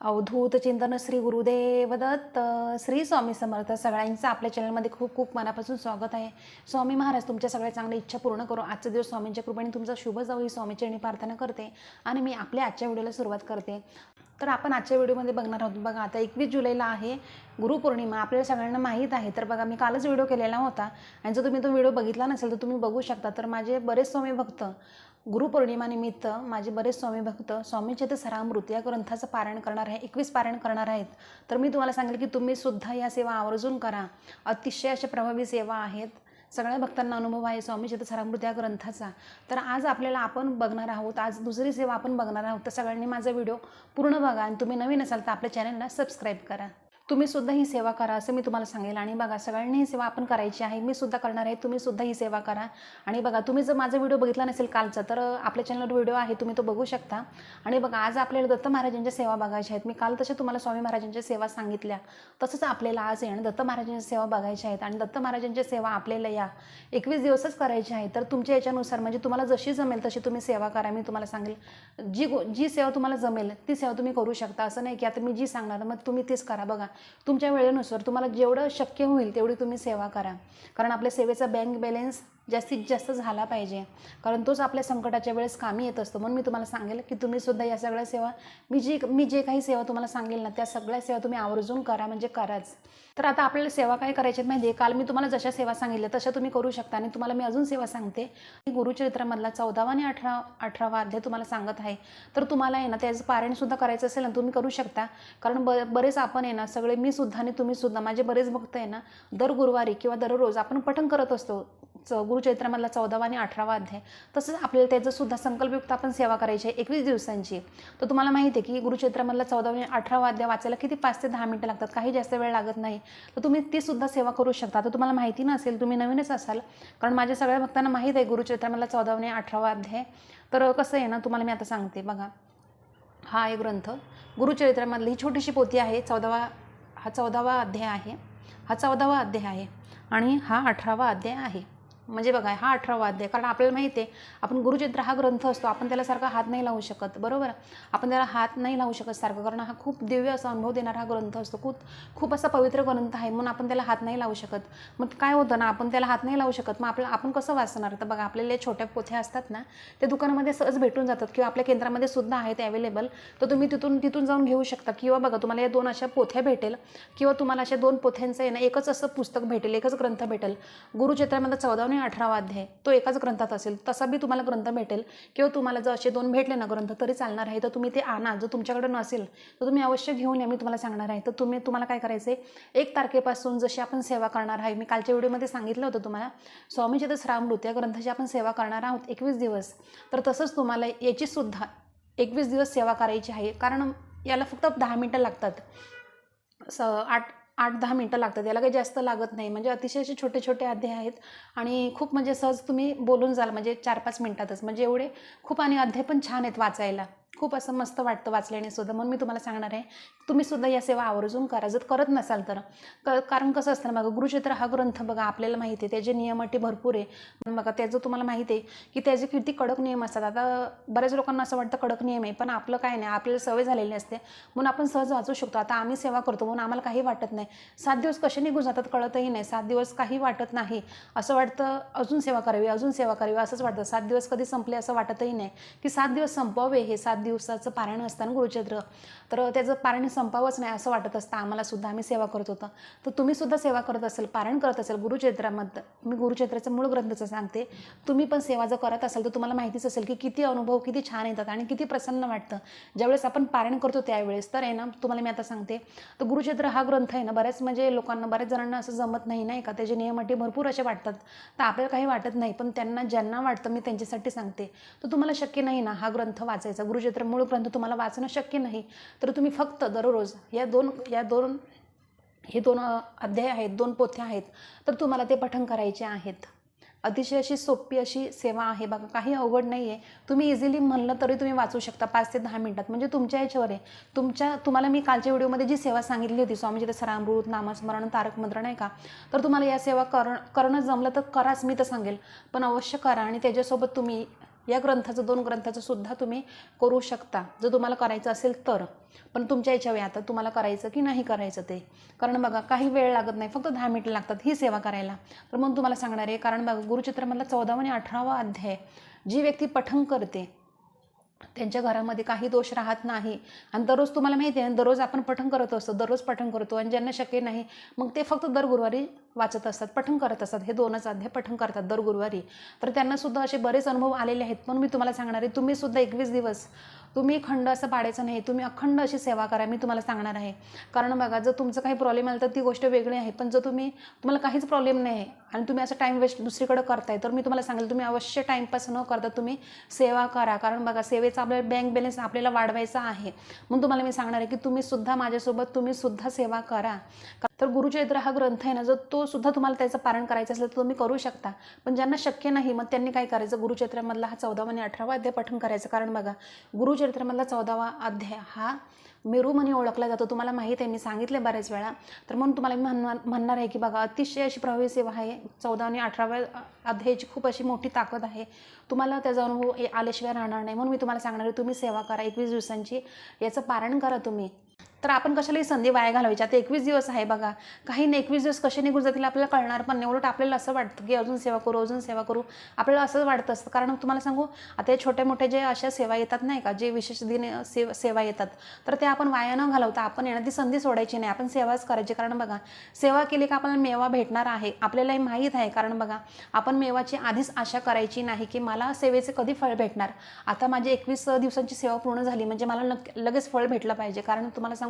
अवधूत चिंतन श्री गुरुदेव दत्त श्री स्वामी समर्थ सगळ्यांचं आपल्या चॅनलमध्ये खूप खूप मनापासून स्वागत आहे. स्वामी महाराज तुमच्या सगळ्या चांगल्या इच्छा पूर्ण करू. आजचा दिवस स्वामींच्या कृपेने तुमचा शुभ जाऊ ही स्वामीचरणी प्रार्थना करते आणि मी आपल्या आजच्या व्हिडिओला सुरुवात करते. तर आपण आजच्या व्हिडिओमध्ये बघणार आहोत बघा आता एकवीस जुलैला आहे गुरुपौर्णिमा. आपल्याला सगळ्यांना माहीत आहे. तर बघा मी कालच व्हिडिओ केलेला होता आणि जर तुम्ही तो व्हिडिओ बघितला नसेल तर तुम्ही बघू शकता. तर माझे बरेच स्वामी भक्त गुरुपौर्णिमानिमित्त माझे बरेच स्वामी भक्त स्वामीचेत सरामृत या ग्रंथाचं पारायण करणार आहे एकवीस पारायण करणार आहेत. तर मी तुम्हाला सांगेल की तुम्ही सुद्धा या सेवा आवर्जून करा. अतिशय अशा प्रभावी सेवा आहेत. सगळ्या भक्तांना अनुभव आहे स्वामी सरामृत या ग्रंथाचा. तर आज आपल्याला आपण बघणार आहोत आज दुसरी सेवा आपण बघणार आहोत. तर सगळ्यांनी माझा व्हिडिओ पूर्ण बघा आणि तुम्ही नवीन असाल तर आपल्या चॅनलला सबस्क्राईब करा. तुम्ही सुद्धा ही सेवा करा असं मी तुम्हाला सांगेल. आणि बघा सगळ्यांनी ही सेवा आपण करायची आहे. मी सुद्धा करणार आहे. तुम्ही सुद्धा ही सेवा करा. आणि बघा तुम्ही जर माझा व्हिडिओ बघितला नसेल कालचा तर आपल्या चॅनलवर व्हिडिओ आहे. तुम्ही तो बघू शकता. आणि बघा आज आपल्याला दत्त महाराजांच्या सेवा बघायच्या आहेत. मी काल तसे तुम्हाला स्वामी महाराजांच्या सेवा सांगितल्या. तसंच आपल्याला आज येणं दत्त महाराजांच्या सेवा बघायच्या आहेत. आणि दत्त महाराजांच्या सेवा आपल्याला या एकवीस दिवसच करायची आहे तर तुमच्या याच्यानुसार म्हणजे तुम्हाला जशी जमेल तशी तुम्ही सेवा करा. मी तुम्हाला सांगेल जी गो जी सेवा तुम्हाला जमेल ती सेवा तुम्ही करू शकता. असं नाही की आता मी जी सांगणार मग तुम्ही तीच करा. बघा तुमच्या वेळेनुसार तुम्हाला जेवढं शक्य होईल तेवढी तुम्ही सेवा करा. कारण आपल्या सेवेचा बँक बॅलेन्स जास्तीत जास्त झाला पाहिजे. कारण तोच आपल्या संकटाच्या वेळेस कामी येत असतो. म्हणून मी तुम्हाला सांगेल की तुम्ही सुद्धा या सगळ्या सेवा मी जी मी जे काही सेवा तुम्हाला सांगेल ना त्या सगळ्या सेवा तुम्ही आवर्जून करा म्हणजे कराच. तर आता आपल्याला सेवा काय करायची माहिती आहे काल मी तुम्हाला जशा सेवा सांगितल्या तशा तुम्ही करू शकता. आणि तुम्हाला मी अजून सेवा सांगते. गुरुचरित्रामधला चौदावा आणि अठरा अठरावा अध्याय तुम्हाला सांगत आहे. तर तुम्हाला आहे ना त्याचं पारायणसुद्धा करायचं असेल ना तुम्ही करू शकता. कारण ब बरेच आपण आहे ना सगळे मी सुद्धा आणि तुम्ही सुद्धा माझे बरेच भक्त आहे ना दर गुरुवारी किंवा दररोज आपण पठण करत असतो. च गुरु गुरुचरित्रामधला चौदावा आणि अठरावा अध्याय. तसंच आपल्याला त्याचंसुद्धा संकल्पयुक्त आपण सेवा करायची आहे एकवीस दिवसांची. तर तुम्हाला माहिती आहे की गुरुचरित्रामधला चौदावा आणि अठरावा अध्याय वाचायला किती पाच ते दहा मिनटं लागतात? काही जास्त वेळ लागत नाही. तर तुम्ही ती सुद्धा सेवा करू शकता. तर तुम्हाला माहिती नसेल तुम्ही नवीनच असाल कारण माझ्या सगळ्या भक्तांना माहीत आहे गुरुचरित्रामधला चौदावा आणि अठरावा अध्याय. तर कसं आहे ना तुम्हाला मी आता सांगते. बघा हा आहे ग्रंथ. गुरुचरित्रामधली ही छोटीशी पोथी आहे. चौदावा हा चौदावा अध्याय आहे. हा चौदावा अध्याय आहे आणि हा अठरावा अध्याय आहे. म्हणजे बघा हा अठरावा अध्याय कारण आपल्याला माहिती आहे आपण गुरुचित्र हा ग्रंथ असतो आपण त्याला सारखा हात नाही लावू शकत बरोबर? आपण त्याला हात नाही लावू शकत सारखं कारण हा खूप दिव्य असा अनुभव देणारा हा ग्रंथ असतो. खूप खूप असा पवित्र ग्रंथ आहे म्हणून आपण त्याला हात नाही लावू शकत. मग काय होतं ना आपण त्याला हात नाही लावू शकत. मग आपलं आपण कसं वाचणार? तर बघा आपल्याला छोट्या पोथ्या असतात ना ते दुकानामध्ये सहज भेटून जातात किंवा आपल्या केंद्रामध्ये सुद्धा आहेत अवेलेबल तर तुम्ही तिथून तिथून जाऊन घेऊ शकता. किंवा बघा तुम्हाला या दोन अशा पोथ्या भेटेल. किंवा तुम्हाला अशा दोन पोथ्यांचं आहे ना एकच असं पुस्तक भेटेल एकच ग्रंथ भेटेल. गुरुचित्रामध्ये चौदावणे आणि अठरावा अध्याय तो एकाच ग्रंथात असेल. तसा बी तुम्हाला ग्रंथ भेटेल. किंवा तुम्हाला जर असे दोन भेटले ना ग्रंथ तरी चालणार आहे. तर तुम्ही ते आणा. जर तुमच्याकडे नसेल तर तुम्ही अवश्य घेऊन या. मी तुम्हाला सांगणार आहे. तर तुम्ही तुम्हाला काय करायचं आहे एक तारखेपासून जशी आपण सेवा करणार आहे मी कालच्या व्हिडिओमध्ये सांगितलं होतं तुम्हाला स्वामीचे तर श्रामृत या ग्रंथाची आपण सेवा करणार आहोत एकवीस दिवस. तर तसंच तुम्हाला याचीसुद्धा एकवीस दिवस सेवा करायची आहे. कारण याला फक्त दहा मिनटं लागतात. स आठ आठ दहा मिनटं लागतात. याला काही जास्त लागत नाही. म्हणजे अतिशय असे छोटे छोटे अध्याय आहेत. आणि खूप म्हणजे सहज तुम्ही बोलून जाल. म्हणजे चार पाच मिनटातच. म्हणजे एवढे खूप आणि अध्याय पण छान आहेत वाचायला. खूप असं मस्त वाटतं वाचल्याने सुद्धा. म्हणून मी तुम्हाला सांगणार आहे तुम्ही सुद्धा या सेवा आवर्जून करा. जर करत नसाल तर. क कारण कसं असतं ना बघा गुरुचित्र हा ग्रंथ बघा आपल्याला माहिती आहे. त्याचे नियम अटी भरपूर आहे. पण बघा त्याचं तुम्हाला माहिती आहे की त्याचे किती कडक नियम असतात. आता बऱ्याच लोकांना असं वाटतं कडक नियम आहे पण आपलं काय नाही. आपल्याला सवय झालेली असते. म्हणून आपण सहज वाचू शकतो. आता आम्ही सेवा करतो म्हणून आम्हाला काही वाटत नाही. सात दिवस कसे निघून जातात कळतही नाही. सात दिवस काही वाटत नाही. असं वाटतं अजून सेवा करावी अजून सेवा करावी असंच वाटतं. सात दिवस कधी संपले असं वाटतही नाही. की सात दिवस संपवावे हे सात दिवसाचं पारायण असताना गुरुचंद्र तर त्याचं पारायण संपावंच नाही असं वाटत असतं. आम्हाला सुद्धा आम्ही सेवा करत होतो. तर तुम्ही सुद्धा सेवा करत असेल पारायण करत असेल गुरुचैत्रामध्ये मी गुरुचैत्राचं मूळ ग्रंथचं सांगते. तुम्ही पण सेवा जर करत असाल तर तुम्हाला माहितीच असेल की किती अनुभव किती छान येतात आणि किती प्रसन्न वाटतं. ज्यावेळेस आपण पारायण करतो त्यावेळेस. तर आहे ना तुम्हाला मी आता सांगते. तर गुरुचैत्र हा ग्रंथ आहे ना बऱ्याच म्हणजे लोकांना बऱ्याच जणांना असं जमत नाही नाही का त्याचे नियम अटी भरपूर असे वाटतात. तर आपल्याला काही वाटत नाही पण त्यांना ज्यांना वाटतं मी त्यांच्यासाठी सांगते. तर तुम्हाला शक्य नाही ना हा ग्रंथ वाचायचा. तर मूळ ग्रंथ तुम्हाला वाचणं शक्य नाही. तर तुम्ही फक्त दररोज या दोन या दोन हे दोन अध्याय आहेत दोन पोथ्या आहेत तर तुम्हाला ते पठण करायचे आहेत. अतिशय अशी सोपी अशी सेवा आहे बघा काही अवघड नाही आहे तुम्ही इझिली म्हणलं तरी तुम्ही वाचू शकता पाच ते दहा मिनटात. म्हणजे तुमच्या याच्यावर आहे. तुमच्या तुम्हाला मी कालच्या व्हिडिओमध्ये जी सेवा सांगितली होती स्वामीजी ते सरामृत नामस्मरण तारक मंत्र नाही का? तर तुम्हाला या सेवा करण करणं जमलं तर कराच मी तर सांगेल. पण अवश्य करा आणि त्याच्यासोबत तुम्ही या ग्रंथाचं दोन ग्रंथाचं सुद्धा तुम्ही करू शकता. जर तुम्हाला करायचं असेल तर. पण तुमच्या याच्यावर आता तुम्हाला करायचं की नाही करायचं ते? कारण बघा काही वेळ लागत नाही. फक्त दहा मिनिटं लागतात ही सेवा करायला. तर मग तुम्हाला सांगणार आहे कारण बघा गुरुचित्रमधला चौदावा आणि अठरावा अध्याय जी व्यक्ती पठण करते त्यांच्या घरामध्ये काही दोष राहत नाही. आणि दररोज तुम्हाला माहिती आहे दररोज आपण पठण करत असतो दररोज पठण करतो आणि ज्यांना शक्य नाही मग ते फक्त दर गुरुवारी वाचत असतात पठण करत असतात. हे दोनच अध्याय पठण करतात दर गुरुवारी. तर त्यांनासुद्धा असे बरेच अनुभव आलेले आहेत. पण मी तुम्हाला सांगणार आहे तुम्ही सुद्धा एकवीस दिवस तुम्ही खंड असं पाडायचं नाही तुम्ही अखंड अशी सेवा करा मी तुम्हाला सांगणार आहे. कारण बघा जर तुमचं काही प्रॉब्लेम आला तर ती गोष्ट वेगळी आहे पण जर तुम्ही तुम्हाला काहीच प्रॉब्लेम नाही आहे आणि तुम्ही असं टाईम वेस्ट दुसरीकडे करताय तर मी तुम्हाला सांगेल तुम्ही अवश्य टाईमपास न करता तुम्ही सेवा करा. कारण बघा सेवेचा आपल्याला बँक बॅलन्स आपल्याला वाढवायचा आहे. म्हणून तुम्हाला मी सांगणार आहे की तुम्ही सुद्धा माझ्यासोबत तुम्ही सुद्धा सेवा करा. तर गुरुचरित्र हा ग्रंथ आहे ना जर तो सुद्धा तुम्हाला त्याचं पारण करायचं असेल तर तुम्ही करू शकता. पण ज्यांना शक्य नाही मग त्यांनी काय करायचं? गुरुचरित्रामधला हा चौदावा आणि अठरावा अध्याय पठण करायचं. कारण बघा चरित्रामधला चौदावा अध्याय हा मेरू म्हणे ओळखला जातो. तुम्हाला माहीत आहे मी सांगितले बऱ्याच वेळा. तर म्हणून तुम्हाला मी म्हणणार म्हणणार आहे की बघा अतिशय अशी प्रभावी सेवा आहे. चौदा आणि अठराव्या अध्यायाची खूप अशी मोठी ताकद आहे. तुम्हाला त्याचा अनुभव ए- आल्याशिवाय राहणार नाही. म्हणून मी तुम्हाला सांगणार आहे तुम्ही सेवा करा. एकवीस दिवसांची याचं पारण करा तुम्ही. तर आपण कशालाही संधी वाया घालवायची. आता एकवीस दिवस आहे बघा. काही नाही एकवीस दिवस कसे निघून जातील आपल्याला कळणार पण नाही. उलट आपल्याला असं वाटतं की अजून सेवा करू अजून सेवा करू. आपल्याला असं वाटत असतं. कारण तुम्हाला सांगू आता हे छोटे मोठे जे अशा सेवा येतात नाही का जे विशेष दिन सेव सेवा येतात तर ते आपण वाया न घालवता आपण येणार ती संधी सोडायची नाही. आपण सेवाच करायची. कारण बघा सेवा केली का आपल्याला मेवा भेटणार आहे आपल्याला हे माहीत आहे. कारण बघा आपण मेवाची आधीच आशा करायची नाही की मला सेवेचे कधी फळ भेटणार. आता माझी एकवीस दिवसांची सेवा पूर्ण झाली म्हणजे मला लगेच फळ भेटलं पाहिजे. कारण तुम्हाला सांगू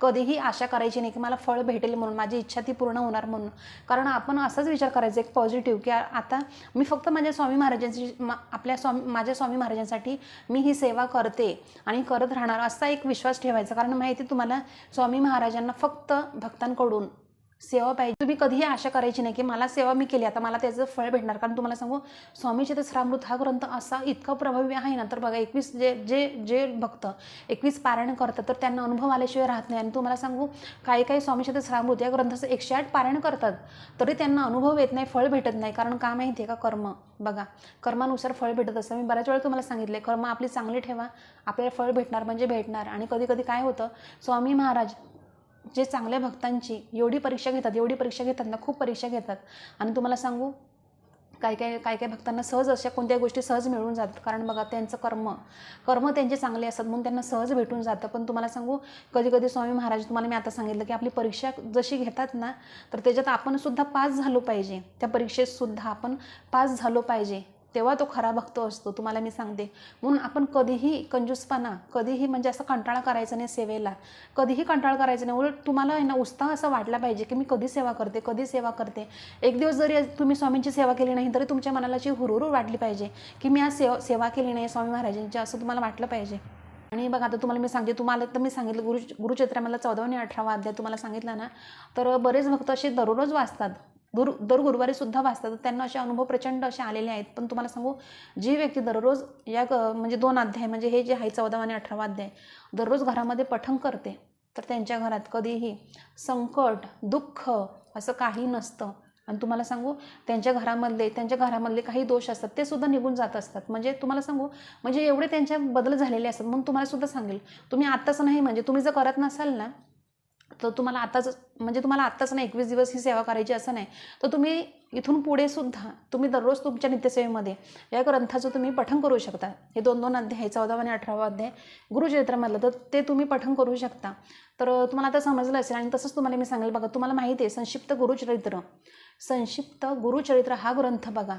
कधीही आशा करायची नाही की मला फळ भेटेल म्हणून माझी इच्छा ती पूर्ण होणार म्हणून. कारण आपण असाच विचार करायचा एक पॉझिटिव्ह की आता मी फक्त माझ्या स्वामी महाराजांची मा- आपल्या स्वामी माझ्या स्वामी महाराजांसाठी मी ही सेवा करते आणि करत राहणार असा एक विश्वास ठेवायचा. कारण माहिती आहे तुम्हाला स्वामी महाराजांना फक्त भक्तांकडून सेवा पाहिजे. तुम्ही कधीही आशा करायची नाही की मला सेवा मी केली आता मला त्याचं फळ भेटणार. कारण तुम्हाला सांगू स्वामीचे ते श्रामृत हा ग्रंथ असा इतका प्रभावी आहे ना तर बघा एकवीस जे जे जे भक्त एकवीस पारायण करतात तर त्यांना अनुभव आल्याशिवाय राहत नाही. आणि तुम्हाला सांगू काही काही स्वामीचे ते श्रामृत या ग्रंथाचं एकशे आठ पारायण करतात तरी त्यांना अनुभव येत नाही फळ भेटत नाही. कारण का माहिती आहे का? कर्म. बघा कर्मानुसार फळ भेटत असतं. मी बऱ्याच वेळा तुम्हाला सांगितले कर्म आपली चांगली ठेवा आपल्याला फळ भेटणार म्हणजे भेटणार. आणि कधी कधी काय होतं स्वामी महाराज जे चांगल्या भक्तांची एवढी परीक्षा घेतात एवढी परीक्षा घेतात ना खूप परीक्षा घेतात. आणि तुम्हाला सांगू काय काय काय काय भक्तांना सहज अशा कोणत्या गोष्टी सहज मिळून जातात. कारण बघा त्यांचं कर्म कर्म त्यांचे चांगले असतात म्हणून त्यांना सहज भेटून जातं. पण तुम्हाला सांगू कधी कधी स्वामी महाराज तुम्हाला मी आता सांगितलं की आपली परीक्षा जशी घेतात ना तर त्याच्यात आपण सुद्धा पास झालो पाहिजे. त्या परीक्षेत सुद्धा आपण पास झालो पाहिजे. तेव्हा तो खरा भक्त असतो तुम्हाला मी सांगते. म्हणून आपण कधीही कंजूसपणा कधीही म्हणजे असं कंटाळा करायचा नाही सेवेला. कधीही कंटाळा करायचा नाही. उलट तुम्हाला आहे ना उत्साह असा वाटला पाहिजे की मी कधी सेवा करते कधी सेवा करते. एक दिवस जरी तुम्ही स्वामींची सेवा केली नाही तरी तुमच्या मनाला अशी हुरहुर वाटली पाहिजे की मी आज सेवा सेवा केली नाही स्वामी महाराजांची असं तुम्हाला वाटलं पाहिजे. आणि बघा आता तुम्हाला मी सांगते तुम्हाला तर मी सांगितलं गुरु गुरुचैत्रामधला चौदावा आणि अठरावा अध्याय तुम्हाला सांगितलं ना तर बरेच भक्त असे दररोज वाचतात. दूर दर गुरुवारी सुद्धा वाचतात. तर त्यांना असे अनुभव प्रचंड असे आलेले आहेत. पण तुम्हाला सांगू जी व्यक्ती दररोज या ग- म्हणजे दोन अध्याय म्हणजे हे जे आहे चौदावा आणि अठरावा अध्याय दररोज घरामध्ये पठण करते तर त्यांच्या घरात कधीही संकट दुःख असं काही नसतं. आणि तुम्हाला सांगू त्यांच्या घरामधले त्यांच्या घरामधले काही दोष असतात ते सुद्धा निघून जात असतात. म्हणजे तुम्हाला सांगू म्हणजे एवढे त्यांच्या बदल झालेले असतात. म्हणून तुम्हाला सुद्धा सांगेल तुम्ही आत्ताच नाही म्हणजे तुम्ही जर करत नसाल ना तर तुम्हाला आत्ताच म्हणजे तुम्हाला आत्ताच नाही एकवीस दिवस ही सेवा करायची असं नाही. तर तुम्ही इथून पुढे सुद्धा तुम्ही दररोज तुमच्या नित्यसेवेमध्ये या ग्रंथाचं तुम्ही पठण करू शकता. हे दोन दोन अध्याय आहे चौदावा आणि अठरावा अध्याय गुरुचरित्रामधलं तर ते तुम्ही पठण करू शकता. तर तुम्हाला आता समजलं असेल आणि तसंच तुम्हाला मी सांगेल बघा तुम्हाला माहिती आहे संक्षिप्त गुरुचरित्र. संक्षिप्त गुरुचरित्र हा ग्रंथ बघा.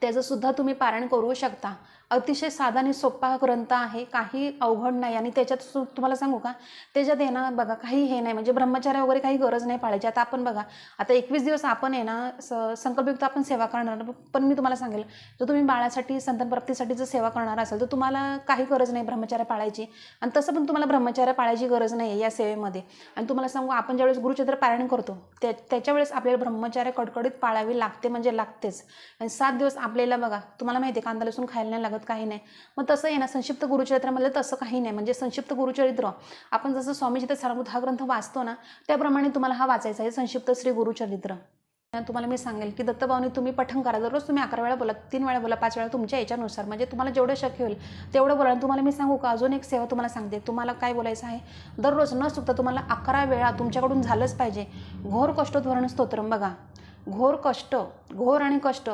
त्याचंसुद्धा तुम्ही पारायण करू शकता. अतिशय साधा आणि सोपा ग्रंथ आहे काही अवघड नाही. आणि त्याच्यात सु तुम्हाला सांगू का? त्याच्यात आहे ना बघा काही हे नाही. म्हणजे ब्रह्मचार्य वगैरे काही गरज नाही पाळायची. आता आपण बघा आता एकवीस दिवस आपण आहे ना स संकल्पयुक्त आपण सेवा करणार. पण मी तुम्हाला सांगेल जर तुम्ही बाळासाठी संतानप्राप्तीसाठी जर सेवा करणार असाल तर तुम्हाला काही गरज नाही ब्रह्मचार्य पाळायची. आणि तसं पण तुम्हाला ब्रह्मचार्य पाळायची गरज नाही आहे या सेवेमध्ये. आणि तुम्हाला सांगू आपण ज्यावेळेस गुरुचरित्र पारायण करतो त्या त्याच्या वेळेस आपल्याला ब्रह्मचार्य कडकडीत पाळावी लागते म्हणजे लागतेच. आणि सात दिवस आपल्याला बघा तुम्हाला माहिती आहे कांदा लसूण खायला नाही लागत. काही नाही. मग तसं आहे ना संक्षिप्त गुरुचरित्रामधलं तसं काही नाही. म्हणजे संक्षिप्त गुरुचरित्र आपण जसं स्वामीजी ते सारभूत हा ग्रंथ वाचतो ना त्याप्रमाणे तुम्हाला हा वाचायचा आहे संक्षिप्त श्री गुरुचरित्र. तुम्हाला मी सांगेल की दत्तभावनी तुम्ही पठण करा. दररोज तुम्ही अकरा वेळा बोला तीन वेळा बोला पाच वेळा तुमच्या याच्यानुसार. म्हणजे तुम्हाला जेवढं शक्य होईल तेवढं बोला. आणि तुम्हाला मी सांगू का अजून एक सेवा तुम्हाला सांगते. तुम्हाला काय बोलायचं आहे दररोज न चुकता तुम्हाला अकरा वेळा तुमच्याकडून झालंच पाहिजे. घोर कष्ट धोरण स्तोत्रम बघा. घोर कष्ट घोर आणि कष्ट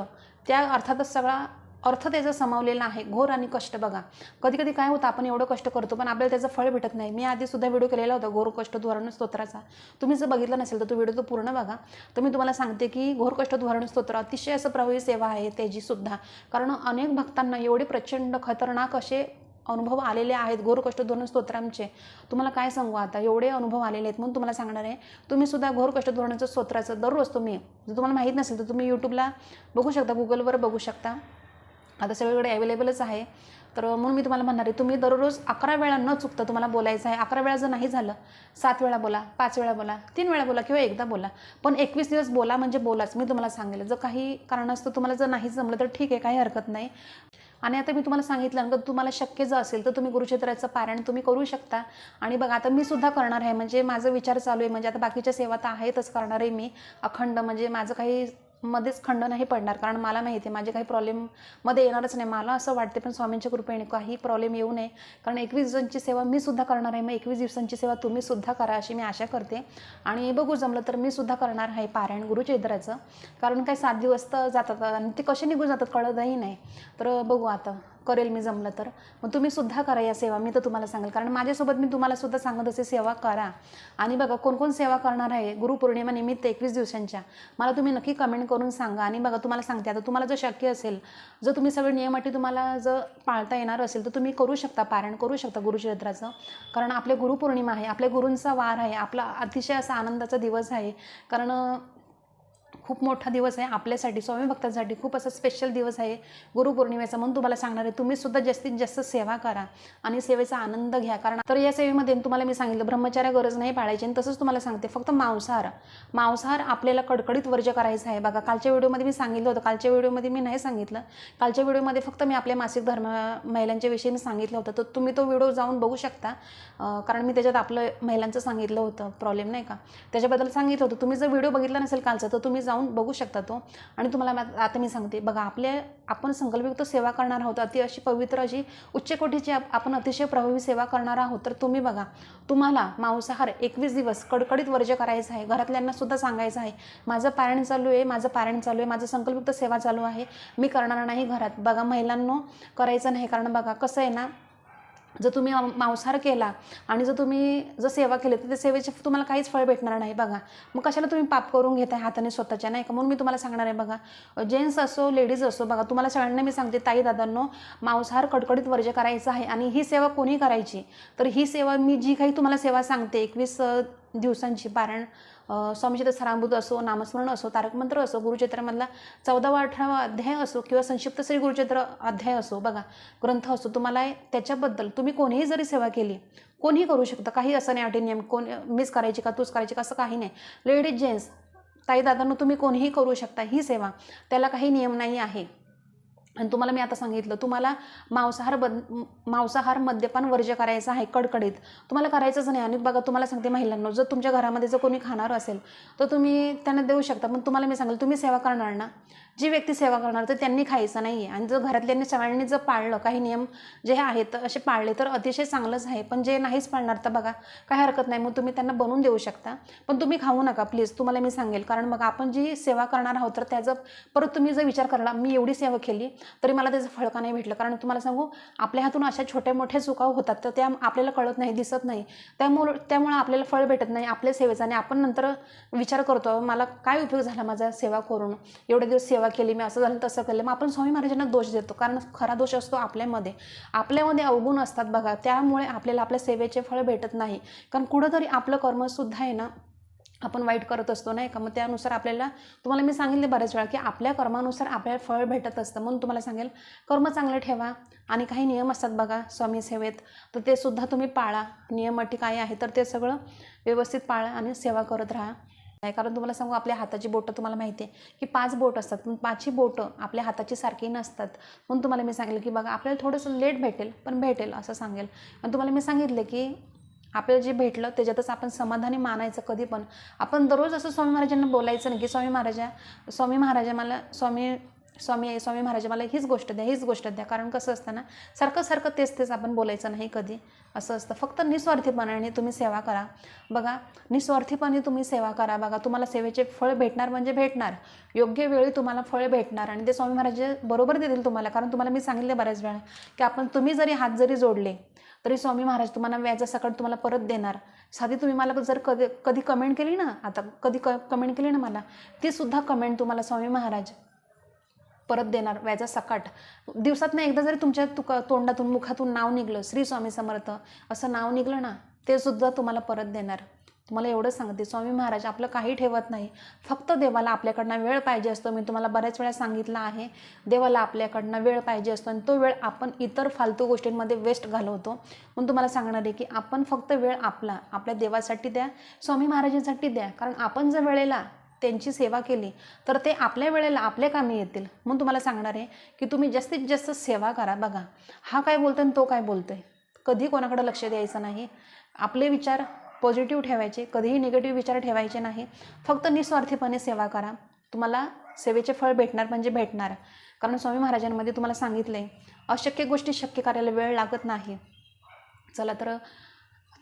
त्या अर्थातच सगळा अर्थ त्याचा समावलेला आहे. घोर आणि कष्ट बघा. कधी कधी काय होतं आपण एवढं कष्ट करतो पण आपल्याला त्याचं फळ भेटत नाही. मी आधी सुद्धा व्हिडिओ केलेला होता घोर कष्ट धोरण स्तोत्राचा. तुम्ही जर बघितलं नसेल तर तो व्हिडिओ तो पूर्ण बघा. तर मी तुम्हाला सांगते की घोर कष्ट धोरण स्तोत्र अतिशय असं प्रभावी सेवा आहे त्याची सुद्धा. कारण अनेक भक्तांना एवढे प्रचंड खतरनाक असे अनुभव आलेले आहेत घोर कष्ट धोरण स्तोत्रांचे. तुम्हाला काय सांगू आता? एवढे अनुभव आलेले आहेत म्हणून तुम्हाला सांगणार आहे. तुम्ही सुद्धा घोर कष्ट धोरणाचं स्तोत्राचं दररोज तुम्ही जर तुम्हाला माहीत नसेल तर तुम्ही यूट्यूबला बघू शकता गुगलवर बघू शकता. आता सगळीकडे अवेलेबलच आहे. तर म्हणून मी तुम्हाला म्हणणार आहे तुम्ही दररोज अकरा वेळा न चुकता तुम्हाला बोलायचं आहे. अकरा वेळा जर नाही झालं सात वेळा बोला पाच वेळा बोला तीन वेळा बोला किंवा एकदा बोला. पण एकवीस दिवस बोला म्हणजे बोलाच. मी तुम्हाला सांगेल जर काही कारणास्तव तुम्हाला जर नाही जमलं तर ठीक आहे काही हरकत नाही. आणि आता मी तुम्हाला सांगितलं ना तुम्हाला शक्य जर असेल तर तुम्ही गुरुक्षेत्राचं पारायण तुम्ही करू शकता. आणि बघा आता मी सुद्धा करणार आहे. म्हणजे माझा विचार चालू आहे. म्हणजे आता बाकीच्या सेवा तर आहेतच करणार आहे मी. अखंड म्हणजे माझं काही मध्येच खंड नाही पडणार. कारण मला माहिती आहे माझे काही प्रॉब्लेममध्ये येणारच नाही. मला असं वाटते पण स्वामींच्या कृपेने काही प्रॉब्लेम येऊ नये. कारण एकवीस दिवसांची सेवा मी सुद्धा करणार आहे. मग एकवीस दिवसांची सेवा तुम्ही सुद्धा करा अशी मी आशा करते. आणि बघू जमलं तर मी सुद्धा करणार आहे पारायण गुरुचैत्राचं कारण काही सात दिवस तर जातात. आणि ते कसे निघून जातात कळतही नाही. तर बघू आता. करेल मी जमलं तर. मग तुम्ही सुद्धा करा या सेवा. मी तर तुम्हाला सांगेल. कारण माझ्यासोबत मी तुम्हाला सुद्धा सांगत असे सेवा करा. आणि बघा कोण कोण सेवा करणार आहे? गुरुपौर्णिमा निमित्त एकवीस दिवसांच्या. मला तुम्ही नक्की कमेंट करून सांगा. आणि बघा तुम्हाला सांगते. आता तुम्हाला जर शक्य असेल जर तुम्ही सगळे नियमाटी तुम्हाला जर पाळता येणार असेल तर तुम्ही करू शकता. पारायण करू शकता गुरुचरित्राचं कारण आपल्या गुरुपौर्णिमा आहे. आपल्या गुरूंचा वार आहे. आपला अतिशय असा आनंदाचा दिवस आहे. कारण खूप मोठा दिवस आहे. आपल्यासाठी स्वामी भक्तांसाठी खूप असा स्पेशल दिवस आहे. गुरुपौर्णिमेचा म्हणून तुम्हाला सांगणार आहे तुम्ही सुद्धा जास्तीत जास्त सेवा करा आणि सेवेचा आनंद घ्या. कारण तर या सेवेमध्ये तुम्हाला मी सांगितलं ब्रह्मचार्य गरज नाही पाळायची आणि तसंच तुम्हाला सांगते फक्त मांसाहार. मांसाहार आपल्याला कडकडीत वर्ज करायचा आहे. बघा कालच्या व्हिडिओमध्ये मी सांगितलं होतं. कालच्या व्हिडिओमध्ये मी नाही सांगितलं. कालच्या व्हिडिओमध्ये फक्त मी आपल्या मासिक धर्म महिलांच्या विषयी मी सांगितलं होतं. तर तुम्ही तो व्हिडिओ जाऊन बघू शकता. कारण मी त्याच्यात आपलं महिलांचं सांगितलं होतं. प्रॉब्लेम नाही का? त्याच्याबद्दल सांगितलं होतं. तुम्ही जर व्हिडिओ बघितला नसेल कालचा तर तुम्ही जाऊन जाऊन बघू शकता तो. आणि तुम्हाला आता मी सांगते बघा आपले आपण संकल्पयुक्त सेवा करणार आहोत अति अशी पवित्र अशी उच्च कोटीची आपण अतिशय प्रभावी सेवा करणार आहोत तर तुम्ही बघा तुम्हाला मांसाहार एकवीस दिवस कडकडीत वर्ज करायचं आहे घरातल्यांना सुद्धा सांगायचं आहे माझं पारायण चालू आहे माझं पारायण चालू आहे माझं संकल्पयुक्त सेवा चालू आहे मी करणार नाही घरात. बघा महिलांनो करायचं नाही कारण बघा कसं आहे ना जर तुम्ही मांसाहार केला आणि जर तुम्ही जर सेवा केली तर त्या सेवेचे तुम्हाला काहीच फळ भेटणार नाही बघा. मग कशाला तुम्ही पाप करून घेताय हाताने स्वतःच्या? नाही का? म्हणून मी तुम्हाला सांगणार आहे बघा. जेंट्स असो लेडीज असो बघा तुम्हाला सगळ्यांना मी सांगते ताई दादांनो मांसाहार कडकडीत वर्ज करायचा आहे आणि ही सेवा कोणी करायची? तर ही सेवा मी जी काही तुम्हाला सेवा सांगते एकवीस दिवसांची कारण स्वामीचित्र सरांभूत असो नामस्मरण असो तारकमंत्र असो गुरुचित्रामधला चौदावा अठरावा अध्याय असो किंवा संक्षिप्त श्री गुरुचित्र अध्याय असो बघा ग्रंथ असो तुम्हाला त्याच्याबद्दल तुम्ही कोणीही जरी सेवा केली कोणीही करू शकता काही असं नाही अटी नियम कोण मिस करायची का तूच करायची का असं काही नाही. लेडीज जेंट्स ताई दादांना तुम्ही कोणीही करू शकता ही सेवा त्याला काही नियम नाही आहे. आणि तुम्हाला मी आता सांगितलं तुम्हाला मांसाहार बंद मांसाहार मद्यपान वर्ज करायचं आहे कडकडीत. तुम्हाला करायचंच नाही. आणि बघा तुम्हाला सांगते महिलांना जर तुमच्या घरामध्ये जर कोणी खाणार असेल तर तुम्ही त्यांना देऊ शकता. पण तुम्हाला मी सांगेल तुम्ही सेवा करणार ना. जी व्यक्ती सेवा करणार तर त्यांनी खायचं नाही आहे आणि जर घरातल्यांनी सगळ्यांनी जर पाळलं काही नियम जे आहेत असे पाळले तर अतिशय चांगलंच आहे. पण जे नाहीच पाळणार तर बघा काही हरकत नाही. मग तुम्ही त्यांना बनवून देऊ शकता. पण तुम्ही खाऊ नका प्लीज तुम्हाला मी सांगेल. कारण बघा आपण जी सेवा करणार आहोत तर त्याचं परत तुम्ही जर विचार करणार मी एवढी सेवा केली तरी मला त्याचं फळ का नाही भेटलं? कारण तुम्हाला सांगू आपल्या हातून अशा छोट्या मोठ्या चुका होतात तर त्या आपल्याला कळत नाही दिसत नाही. त्यामुळं त्यामुळं आपल्याला फळ भेटत नाही आपल्या सेवेचा. आणि आपण नंतर विचार करतो मला काय उपयोग झाला माझा सेवा करून? एवढे दिवस सेवा केली मी असं झालं तसं केलं. मग आपण स्वामी महाराजांना दोष देतो. कारण खरा दोष असतो आपल्यामध्ये. आपल्यामध्ये अवगुण असतात बघा. त्यामुळे आपल्याला आपल्या सेवेचे फळ भेटत नाही. कारण कुठंतरी आपलं कर्मसुद्धा आहे ना आपण वाईट करत असतो नाही का? मग त्यानुसार आपल्याला तुम्हाला मी सांगितले बऱ्याच वेळा की आपल्या कर्मानुसार आपल्याला फळ भेटत असतं. म्हणून तुम्हाला सांगेल कर्म चांगलं ठेवा. आणि काही नियम असतात बघा स्वामी सेवेत. तर ते सुद्धा तुम्ही पाळा. नियम अटी काय आहे तर ते सगळं व्यवस्थित पाळा आणि सेवा करत राहा. नाही कारण तुम्हाला सांगू आपल्या हाताची बोटं तुम्हाला माहिती आहे की पाच बोट असतात. पण पाचही बोटं आपल्या हाताची सारखी नसतात. म्हणून तुम्हाला मी सांगितलं की बघा आपल्याला थोडंसं लेट भेटेल पण भेटेल असं सांगेल. आणि तुम्हाला मी सांगितलं की आपल्याला जे भेटलं त्याच्यातच आपण समाधानी मानायचं कधी पण. आपण दररोज असं स्वामी महाराजांना बोलायचं नाही की स्वामी महाराजा स्वामी महाराजा मला स्वामी स्वामी स्वामी महाराज मला हीच गोष्ट द्या हीच गोष्ट द्या. कारण कसं असतं ना सारखं सारखं तेच तेच आपण बोलायचं नाही कधी. असं असतं. फक्त निस्वार्थीपणाने तुम्ही सेवा करा. बघा निस्वार्थीपणे तुम्ही सेवा करा. बघा तुम्हाला सेवेचे फळ भेटणार म्हणजे भेटणार. योग्य वेळी तुम्हाला फळ भेटणार. आणि ते स्वामी महाराज बरोबर देतील तुम्हाला. कारण तुम्हाला मी सांगितलं बऱ्याच वेळा की आपण तुम्ही जरी हात जरी जोडले तरी स्वामी महाराज तुम्हाला व्याजासकट तुम्हाला परत देणार. साधी तुम्ही मला जर कधी कधी कमेंट केली ना आता कधी क कमेंट केली ना मला ती सुद्धा कमेंट तुम्हाला स्वामी महाराज परत देणार व्याजा सकाट. दिवसात ना एकदा जरी तुमच्या तुका तोंडातून मुखातून नाव निघलं श्री स्वामी समर्थ असं नाव निघलं ना ते सुद्धा तुम्हाला परत देणार. तुम्हाला एवढं सांगते स्वामी महाराज आपलं काही ठेवत नाही. फक्त देवाला आपल्याकडनं वेळ पाहिजे असतो. मी तुम्हाला बऱ्याच वेळा सांगितलं आहे देवाला आपल्याकडनं वेळ पाहिजे असतो आणि तो वेळ आपण इतर फालतू गोष्टींमध्ये वेस्ट घालवतो. म्हणून तुम्हाला सांगणार आहे की आपण फक्त वेळ आपला आपल्या देवासाठी द्या स्वामी महाराजांसाठी द्या. कारण आपण जर वेळेला त्यांची सेवा केली तर ते आपल्या वेळेला आपल्या कामी येतील. म्हणून तुम्हाला सांगणार आहे की तुम्ही जास्तीत जास्त सेवा करा. बघा हा काय बोलतो आणि तो काय बोलतो आहे कधी कोणाकडे लक्ष द्यायचं नाही. आपले विचार पॉझिटिव्ह ठेवायचे कधीही निगेटिव्ह विचार ठेवायचे नाही. फक्त निस्वार्थीपणे सेवा करा. तुम्हाला सेवेचे फळ भेटणार म्हणजे भेटणार. कारण स्वामी महाराजांमध्ये तुम्हाला सांगितलं आहे अशक्य गोष्टी शक्य करायला वेळ लागत नाही. चला तर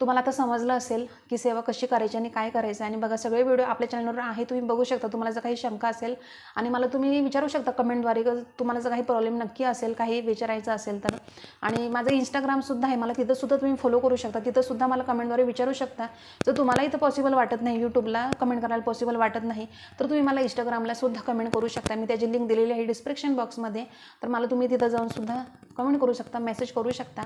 तुम्हाला आता समजलं असेल की सेवा कशी करायची आणि काय करायचं आणि बघा सगळे व्हिडिओ आपल्या चॅनलवर आहे तुम्ही बघू शकता. तुम्हाला जर काही शंका असेल आणि मला तुम्ही विचारू शकता कमेंटद्वारे तुम्हाला जर काही प्रॉब्लेम नक्की असेल काही विचारायचं असेल तर. आणि माझं इंस्टाग्रामसुद्धा आहे. मला तिथंसुद्धा तुम्ही फॉलो करू शकता. तिथंसुद्धा मला कमेंटद्वारे विचारू शकता. जर तुम्हाला इथं पॉसिबल वाटत नाही यूट्यूबला कमेंट करायला पॉसिबल वाटत नाही तर तुम्ही मला इंस्टाग्रामला सुद्धा कमेंट करू शकता. मी त्याची लिंक दिलेली आहे डिस्क्रिप्शन बॉक्समध्ये तर मला तुम्ही तिथं जाऊनसुद्धा कमेंट करू शकता मेसेज करू शकता.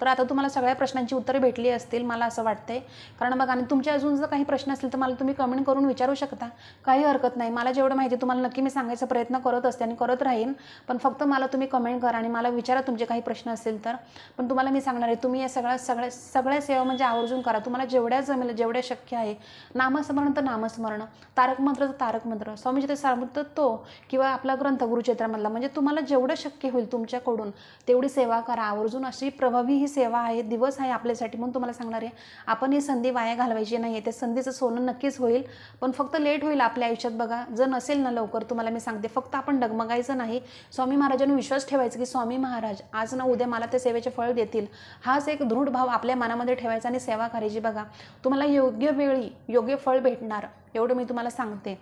तर आता तुम्हाला सगळ्या प्रश्नांची उत्तरे भेटली असतील मला असं वाटतंय. कारण बघा आणि तुमचे अजून जर काही प्रश्न असतील तर मला तुम्ही कमेंट करून विचारू शकता. काही हरकत नाही. मला जेवढं माहिती आहे तुम्हाला नक्की मी सांगायचा प्रयत्न करत असते आणि करत राहीन. पण फक्त मला तुम्ही कमेंट करा आणि मला विचारा तुमचे काही प्रश्न असतील तर. पण तुम्हाला मी सांगणार आहे तुम्ही या सगळ्या सगळ्या सगळ्या सेवा म्हणजे आवर्जून करा. तुम्हाला जेवढ्या जमेल जेवढ्या शक्य आहे. नामस्मरण तर नामस्मरण. तारक मंत्र तर तारक मंत्र. स्वामीजी ते सांगतात तो किंवा आपला ग्रंथ गुरुचरित्रामधला म्हणजे तुम्हाला जेवढं शक्य होईल तुमच्याकडून तेवढी सेवा करा. आवर्जून अशी प्रभावी ही सेवा आहे दिवस आहे आपल्यासाठी म्हणून तुम्हाला सांगणार आहे. आपण ही संधी वाया घालवायची नाही आहे त्या संधीचं सोनं नक्कीच होईल पण फक्त लेट होईल आपल्या आयुष्यात बघा. जर नसेल ना लवकर तुम्हाला मी सांगते फक्त आपण डगमगायचं नाही. स्वामी महाराजांनी विश्वास ठेवायचा की स्वामी महाराज आज ना उद्या मला ते सेवेचे फळ देतील. हाच एक दृढ भाव आपल्या मनामध्ये ठेवायचा आणि सेवा करायची बघा. तुम्हाला योग्य वेळी योग्य फळ भेटणार एवढं मी तुम्हाला सांगते.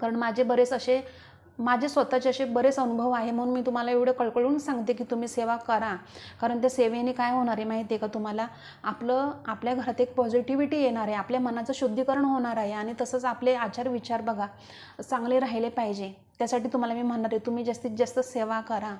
कारण माझे बरेच असे माझे स्वतःचे असे बरेच अनुभव आहे म्हणून मी तुम्हाला एवढं कळकळून सांगते की तुम्ही सेवा करा. कारण त्या सेवेने काय होणार आहे माहिती आहे का तुम्हाला? आपलं आपल्या घरात एक पॉझिटिव्हिटी येणार आहे आपल्या मनाचं शुद्धीकरण होणार आहे आणि तसंच आपले आचार विचार बघा चांगले राहिले पाहिजे. त्यासाठी तुम्हाला मी म्हणणार आहे तुम्ही जास्तीत जास्त सेवा करा.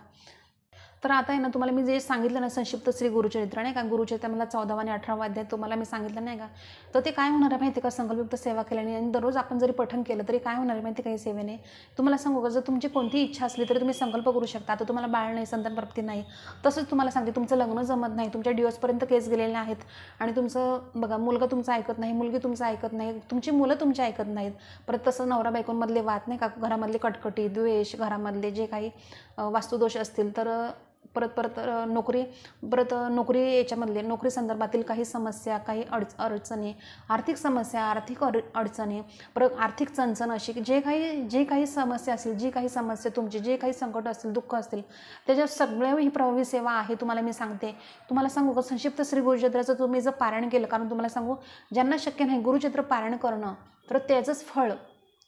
तर आता आहे ना तुम्हाला मी जे सांगितलं ना संक्षिप्त श्री गुरुचरित्र नाही का? गुरुचरित्रामधला चौदावा आणि अठरावा अध्याय तुम्हाला मी सांगितलं नाही का? तर ते काय होणार आहे माहिती का? संकल्पयुक्त सेवा केल्याने आणि दररोज आपण जरी पठन केलं तरी काय होणार आहे माहिती काही सेवेने? तुम्हाला सांगू का? जर तुमची कोणती इच्छा असली तरी तुम्ही संकल्प करू शकता. आता तुम्हाला बाळ नाही संतान प्राप्ती नाही. तसंच तुम्हाला सांगते तुमचं लग्न जमत नाही तुमच्या डिवोर्सपर्यंत केस गेलेले आहेत. आणि तुमचं बघा मुलगा तुमचं ऐकत नाही मुलगी तुमचं ऐकत नाही तुमची मुलं तुमची ऐकत नाहीत. परत तसं नवरा बायकोंमधले वाद नाही का? घरामधले कटकटी द्वेष घरामधले जे काही वास्तुदोष असतील तर परत परत नोकरी परत नोकरी याच्यामधले नोकरी संदर्भातील काही समस्या काही अडच अडचणी आर्थिक समस्या आर्थिक अड अडचणी परत आर्थिक चणचण अशी की जे काही जे काही समस्या असतील जी काही समस्या तुमची जे काही संकट असतील दुःख असतील त्याच्या सगळ्या ही प्रभावी सेवा आहे तुम्हाला मी सांगते. तुम्हाला सांगू का संक्षिप्त श्री गुरुचंद्राचं तुम्ही जर पारायण केलं कारण तुम्हाला सांगू ज्यांना शक्य नाही गुरुचरित्र पारायण करणं तर त्याचंच फळ.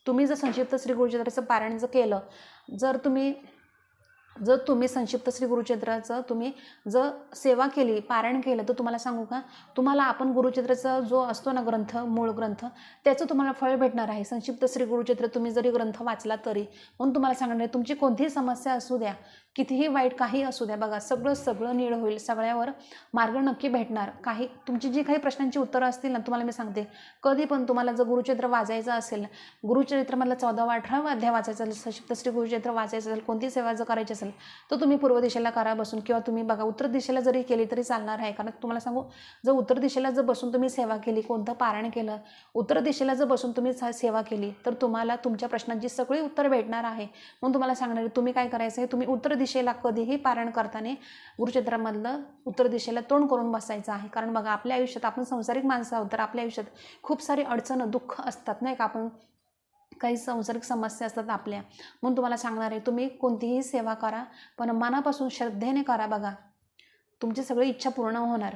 तुम्ही जर संक्षिप्त श्री गुरुचंद्राचं पारायण जर केलं जर तुम्ही जर तुम्ही संक्षिप्त श्री गुरुचरित्राचं तुम्ही जर सेवा केली पारायण केलं तर तुम्हाला सांगू का? तुम्हाला आपण गुरुचरित्राचा जो असतो ना ग्रंथ मूळ ग्रंथ त्याचं तुम्हाला फळ भेटणार आहे. संक्षिप्त श्री गुरुचरित्र तुम्ही जरी ग्रंथ वाचला तरी. म्हणून तुम्हाला सांगणार आहे तुमची कोणतीही समस्या असू द्या. कितीही वाईट काही असू द्या बघा सगळं सगळं नीळ होईल सगळ्यावर मार्ग नक्की भेटणार. काही तुमची जी काही प्रश्नांची उत्तरं असतील ना तुम्हाला मी सांगते. कधी पण तुम्हाला जर गुरुचरित्र वाचायचं असेल गुरुचरित्रामधला चौदावा अठरावा अध्याय वाचायचा असेल संक्षिप्त श्री गुरुचरित्र वाचायचं असेल कोणती सेवा जर करायची असेल तर तुम्ही पूर्व दिशेला करा बसून किंवा तुम्ही बघा उत्तर दिशेला जरी केली तरी चालणार आहे. कारण तुम्हाला सांगू जर उत्तर दिशेला जर बसून तुम्ही सेवा केली कोणतं पारायण केलं उत्तर दिशेला जर बसून तुम्ही सेवा केली तर तुम्हाला तुमच्या प्रश्नांची सगळी उत्तर भेटणार आहे. म्हणून तुम्हाला सांगणार आहे तुम्ही काय करायचं आहे तुम्ही उत्तर दिशेला कधीही पारण करताना गुरुक्षेत्रामधलं उत्तर दिशेला तोंड करून बसायचं आहे. कारण बघा आपल्या आयुष्यात आपण संसारिक माणसं आहोत तर आपल्या आयुष्यात खूप सारी अडचणं दुःख असतात नाही का? आपण काही संसर्ग समस्या असतात आपल्या. म्हणून तुम्हाला सांगणार आहे तुम्ही कोणतीही सेवा करा पण मनापासून श्रद्धेने करा बघा. तुमची सगळी इच्छा पूर्ण होणार.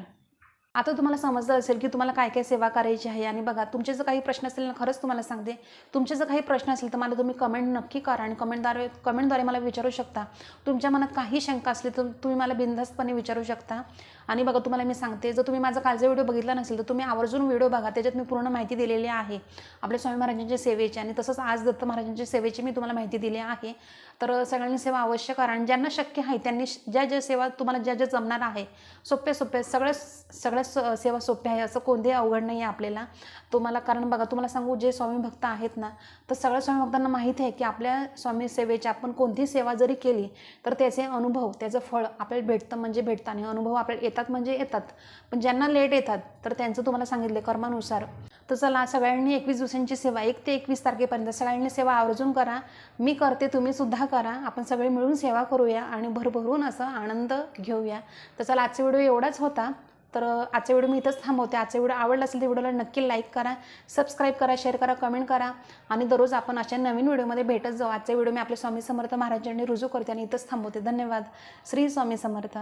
आता तुम्हाला समजलं असेल की तुम्हाला काय काय सेवा करायची आहे आणि बघा तुमचे जर काही प्रश्न असेल ना खरंच तुम्हाला सांगते तुमचे जर काही प्रश्न असेल तर मला तुम्ही कमेंट नक्की करा आणि कमेंटद्वारे कमेंटद्वारे मला विचारू शकता. तुमच्या मनात काही शंका असली तर तुम्ही मला बिनधास्तपणे विचारू शकता. आणि बघा तुम्हाला मी सांगते जर तुम्ही माझा कालचा व्हिडिओ बघितला नसेल तर तुम्ही आवर्जून व्हिडिओ बघा त्याच्यात मी पूर्ण माहिती दिलेली आहे. आपल्या स्वामी महाराजांच्या सेवेची आणि तसंच आज दत्त महाराजांच्या सेवेची मी तुम्हाला माहिती दिली आहे. तर सगळ्यांनी सेवा अवश्य करा. आणि ज्यांना शक्य आहे त्यांनी ज्या ज्या सेवा तुम्हाला ज्या ज्या जमणार आहे सोप्या सोप्या सगळ्या सगळ्या स- सेवा सोप्या आहे असं कोणतेही अवघड नाही आहे आपल्याला. तुम्हाला कारण बघा तुम्हाला सांगू जे स्वामी भक्त आहेत ना तर सगळ्या स्वामी भक्तांना माहिती आहे की आपल्या स्वामी सेवेची आपण कोणतीही सेवा जरी केली तर त्याचे अनुभव त्याचं फळ आपल्याला भेटतं म्हणजे भेटतं. आणि अनुभव आपल्याला येतात म्हणजे येतात. पण ज्यांना लेट येतात तर त्यांचं तुम्हाला सांगितलं कर्मानुसार तर चला सगळ्यांनी एकवीस दिवसांची सेवा एक ते एकवीस तारखेपर्यंत सगळ्यांनी सेवा आवर्जून करा. मी करते तुम्ही सुद्धा करा. आपण सगळे मिळून सेवा करूया आणि भरभरून असं आनंद घेऊया. तर चला आजचा व्हिडिओ एवढाच होता. तर आजचा व्हिडिओ मी इथंच थांबवते. आजचा व्हिडिओ आवडला असेल तर व्हिडिओला नक्की लाईक करा सबस्क्राईब करा शेअर करा कमेंट करा. आणि दररोज आपण अशा नवीन व्हिडिओमध्ये भेटत जाऊ. आजचा व्हिडिओ मी आपले स्वामी समर्थ महाराजांनी रुजू करते आणि इथंच थांबवते. धन्यवाद. श्री स्वामी समर्थ.